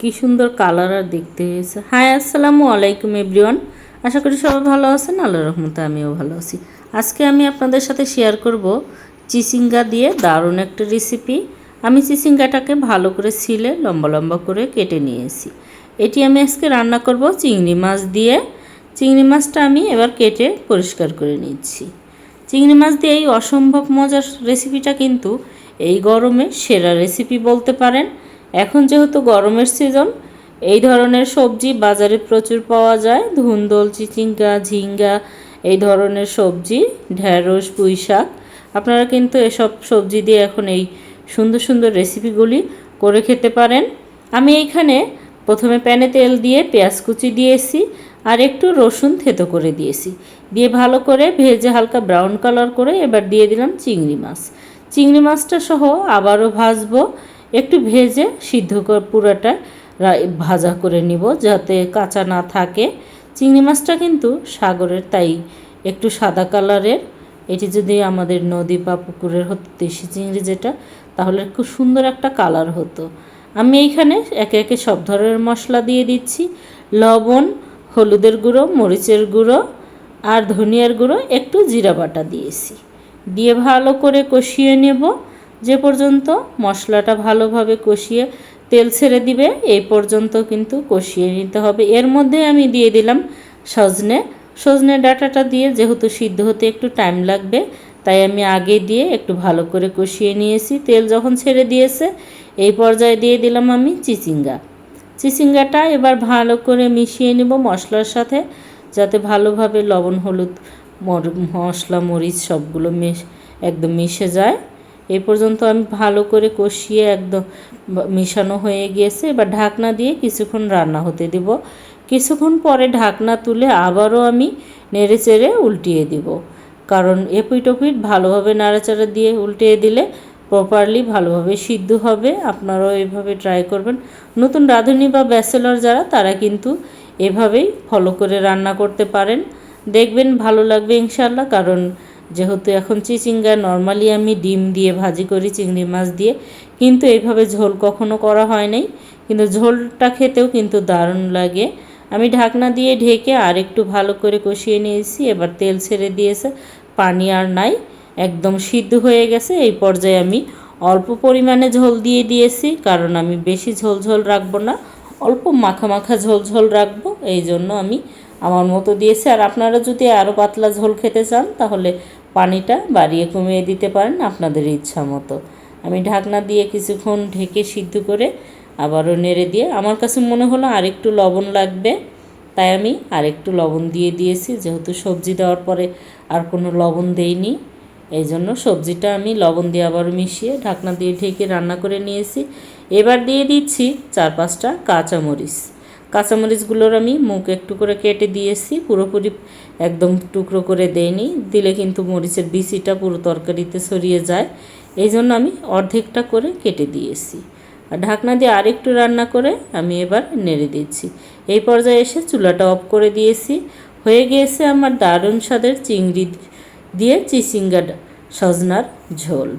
কি সুন্দর কালার আর দেখতে হয়েছে। হাই, আসসালামু আলাইকুম, এভরিওয়ান। আশা করি সবাই ভালো আছেন। আল্লাহ রহমতে আমিও ভালো আছি। আজকে আমি আপনাদের সাথে শেয়ার করব চিচিঙ্গা দিয়ে দারুণ একটা রেসিপি আমি চিচিঙ্গাটাকে ভালো করে ছিলে, লম্বা লম্বা করে কেটে নিয়েছি। এটি আমি আজকে রান্না করব চিংড়ি মাছ দিয়ে। চিংড়ি মাছটা আমি এবার কেটে পরিষ্কার করে নিচ্ছি। চিংড়ি মাছ দিয়ে এই অসম্ভব মজার রেসিপিটা কিন্তু এই গরমে সেরা রেসিপি বলতে পারেন। এখন যেহেতু গরমের সিজন এই ধরনের সবজি বাজারে প্রচুর পাওয়া যায়। ধুন্দল চিচিঙ্গা ঝিঙ্গা, এই ধরনের সবজি ঢ্যাঁড়স পুঁই শাক আপনারা কিন্তু এসব সবজি দিয়ে এখন এই সুন্দর সুন্দর রেসিপিগুলি করে খেতে পারেন। আমি এইখানে প্রথমে প্যানে তেল দিয়ে পেঁয়াজ কুচি দিয়েছি আর একটু রসুন থেতো করে দিয়েছি। দিয়ে ভালো করে ভেজে হালকা ব্রাউন কালার করে এবার দিয়ে দিলাম চিংড়ি মাছ। চিংড়ি মাছটা সহ আবারও ভাজবো। একটু ভেজে সিদ্ধ পুরোটা ভাজা করে নিব যাতে কাঁচা না থাকে। চিংড়ি মাছটা কিন্তু সাগরের, তাই একটু সাদা কালারের। এটি যদি আমাদের নদী বা পুকুরের হতো, দেশি চিংড়ি যেটা, তাহলে খুব সুন্দর একটা কালার হতো। আমি এইখানে একে একে সব ধরনের মশলা দিয়ে দিচ্ছি। লবণ, হলুদের গুঁড়ো, মরিচের গুঁড়ো আর ধনিয়ার গুঁড়ো, একটু জিরা বাটা দিয়েছি। দিয়ে ভালো করে কষিয়ে নেব। যে পর্যন্ত মশলাটা ভালোভাবে কষিয়ে তেল ছেড়ে দিবে এই পর্যন্ত কিন্তু কষিয়ে নিতে হবে। এর মধ্যে আমি দিয়ে দিলাম সজনে। সজনে ডাটাটা দিয়ে যেহেতু সিদ্ধ হতে একটু টাইম লাগবে, তাই আমি আগে দিয়ে একটু ভালো করে কষিয়ে নিয়েছি। তেল যখন ছেড়ে দিয়েছে, এই পর্যায়ে দিয়ে দিলাম আমি চিচিঙ্গা। চিচিঙ্গাটা এবার ভালো করে মিশিয়ে নেব মশলার সাথে, যাতে ভালোভাবে লবণ, হলুদ মশলা, মরিচ সবগুলো মিশ, একদম মিশে যায়। এই পর্যন্ত আমি ভালো করে কষিয়ে একদম মিশানো হয়ে গিয়েছে। এবার ঢাকনা দিয়ে কিছুক্ষণ রান্না হতে দিব। কিছুক্ষণ পরে ঢাকনা তুলে আবারও আমি নেড়ে চেড়ে উল্টিয়ে দিব। কারণ এপিট ওপিট ভালোভাবে নাড়াচাড়া দিয়ে উল্টিয়ে দিলে প্রপারলি ভালোভাবে সিদ্ধ হবে। আপনারাও এভাবে ট্রাই করবেন। নতুন রাঁধুনি বা ব্যাচেলর যারা, তারা কিন্তু এভাবেই ফলো করে রান্না করতে পারেন। দেখবেন ভালো লাগবে ইনশাল্লাহ কারণ যেহেতু এখন চিচিঙ্গা নর্মালি আমি ডিম দিয়ে ভাজি করি, চিংড়ি মাছ দিয়ে, কিন্তু এইভাবে ঝোল কখনো করা হয় নাই। কিন্তু ঝোলটা খেতেও কিন্তু দারুণ লাগে। আমি ঢাকনা দিয়ে ঢেকে আর একটু ভালো করে কষিয়ে নিয়েছি, এবার তেল ছেড়ে দিয়েছে। পানি আর নাই, একদম সিদ্ধ হয়ে গেছে। এই পর্যায়ে আমি অল্প পরিমাণে ঝোল দিয়ে দিয়েছি, কারণ আমি বেশি ঝোল ঝোল রাখব না, অল্প মাখা মাখা ঝোল ঝোল রাখব। এই জন্য আমি আমার মতো দিয়েছে। আর আপনারা যদি আরও পাতলা ঝোল খেতে চান, তাহলে পানিটা বাড়িয়ে কমিয়ে দিতে পারেন আপনাদের ইচ্ছা মতো। আমি ঢাকনা দিয়ে কিছুক্ষণ ঢেকে সিদ্ধ করে আবারও নেড়ে দিয়ে, আমার কাছে মনে হলো আরেকটু লবণ লাগবে, তাই আমি আরেকটু লবণ দিয়ে দিয়েছি। যেহেতু সবজি দেওয়ার পরে আর কোনো লবণ দেইনি, এই জন্য সবজিটা আমি লবণ দিয়ে আবার মিশিয়ে ঢাকনা দিয়ে ঢেকে রান্না করে নিয়েছি। এবার দিয়ে দিচ্ছি চার পাঁচটা কাঁচামরিচ। কাঁচামরিচগুলোর আমি মুখ একটু করে কেটে দিয়েছি, পুরোপুরি একদম টুকরো করে দেইনি। দিলে কিন্তু মরিচের বিচিটা পুরো তরকারিতে ছড়িয়ে যায়। এই জন্য আমি অর্ধেকটা করে কেটে দিয়েছি। আর ঢাকনা দিয়ে আরেকটু রান্না করে আমি এবার নেড়ে দিচ্ছি। এই পর্যায়ে এসে চুলাটা অফ করে দিয়েছি। হয়ে গিয়েছে আমার দারুণ স্বাদের চিংড়ি দিয়ে চিচিঙ্গা সজনার ঝোল।